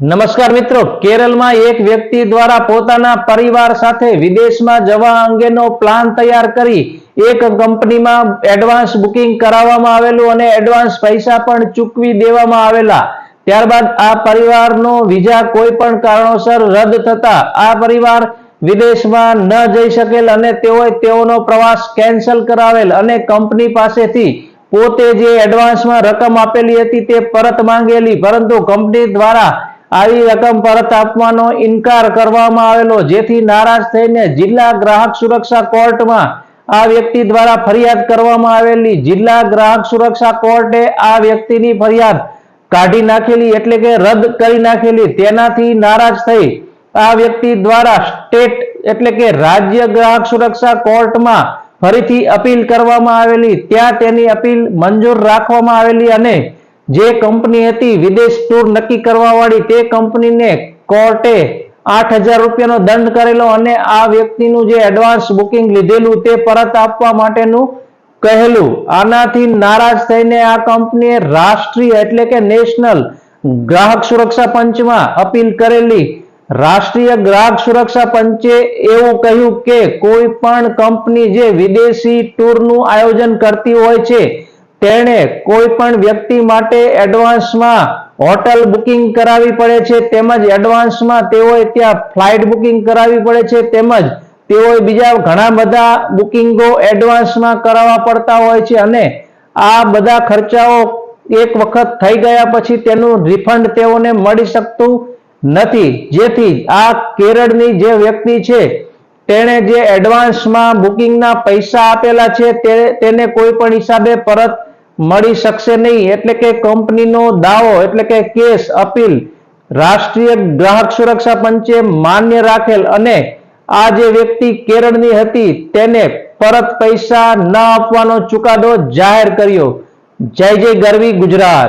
નમસ્કાર મિત્રો કેરળમાં એક વ્યક્તિ દ્વારા પોતાના પરિવાર સાથે વિદેશમાં જવા અંગેનો પ્લાન તૈયાર કરી એક કંપનીમાં એડવાન્સ બુકિંગ કરાવવામાં આવેલું અને એડવાન્સ પૈસા પણ ચૂકવી દેવામાં આવેલા. ત્યારબાદ આ પરિવારનો વિઝા કોઈ પણ કારણોસર રદ થતા આ પરિવાર વિદેશમાં ન જઈ શકેલ અને તેઓએ તેઓનો પ્રવાસ કેન્સલ કરાવેલ અને કંપની પાસેથી પોતે જે એડવાન્સમાં રકમ આપેલી હતી તે પરત માંગેલી. પરંતુ કંપની દ્વારા આવી રકમ પરત આપવાનો ઇનકાર કરવામાં આવેલો, જેથી નારાજ થઈને જિલ્લા ગ્રાહક સુરક્ષા કોર્ટમાં આ વ્યક્તિ દ્વારા ફરિયાદ કરવામાં આવેલી. જિલ્લા ગ્રાહક સુરક્ષા કોર્ટે આ વ્યક્તિની ફરિયાદ કાઢી નાખેલી એટલે કે રદ કરી નાખેલી. તેનાથી નારાજ થઈ આ વ્યક્તિ દ્વારા સ્ટેટ એટલે કે રાજ્ય ગ્રાહક સુરક્ષા કોર્ટમાં ફરીથી અપીલ કરવામાં આવેલી. ત્યાં તેની અપીલ મંજૂર રાખવામાં આવેલી અને જે કંપની હતી વિદેશ ટૂર નક્કી કરવા વાળી તે કંપનીને કોર્ટે આઠ હજાર રૂપિયાનો દંડ કરેલો અને આ વ્યક્તિનું જે એડવાન્સ બુકિંગ લીધેલું તે પરત આપવા માટેનું કહેલું. આનાથી નારાજ થઈને આ કંપનીએ રાષ્ટ્રીય એટલે કે નેશનલ ગ્રાહક સુરક્ષા પંચમાં અપીલ કરેલી. રાષ્ટ્રીય ગ્રાહક સુરક્ષા પંચે એવું કહ્યું કે કોઈ પણ કંપની જે વિદેશી ટૂરનું આયોજન કરતી હોય છે તેણે કોઈ પણ વ્યક્તિ માટે એડવાન્સમાં હોટલ બુકિંગ કરાવવી પડે છે, તેમજ એડવાન્સમાં તેઓએ ત્યાં ફ્લાઇટ બુકિંગ કરાવી પડે છે, તેમજ તેઓએ બીજા ઘણા બધા બુકિંગો એડવાન્સમાં કરાવવા પડતા હોય છે અને આ બધા ખર્ચાઓ એક વખત થઈ ગયા પછી તેનું રિફંડ તેઓને મળી શકતું નથી. જેથી આ કેરળની જે વ્યક્તિ છે, તેણે જે એડવાન્સમાં બુકિંગના પૈસા આપેલા છે તેને કોઈ પણ હિસાબે પરત મળી શકશે નહીં. એટલે કે કંપનીનો દાવો, એટલે કે કેસ, અપીલ રાષ્ટ્રીય ગ્રાહક સુરક્ષા પંચે માન્ય રાખેલ અને આ જે વ્યક્તિ કેરળની હતી તેને પરત પૈસા ન આપવાનો ચુકાદો જાહેર કર્યો. જય જય ગરવી ગુજરાત.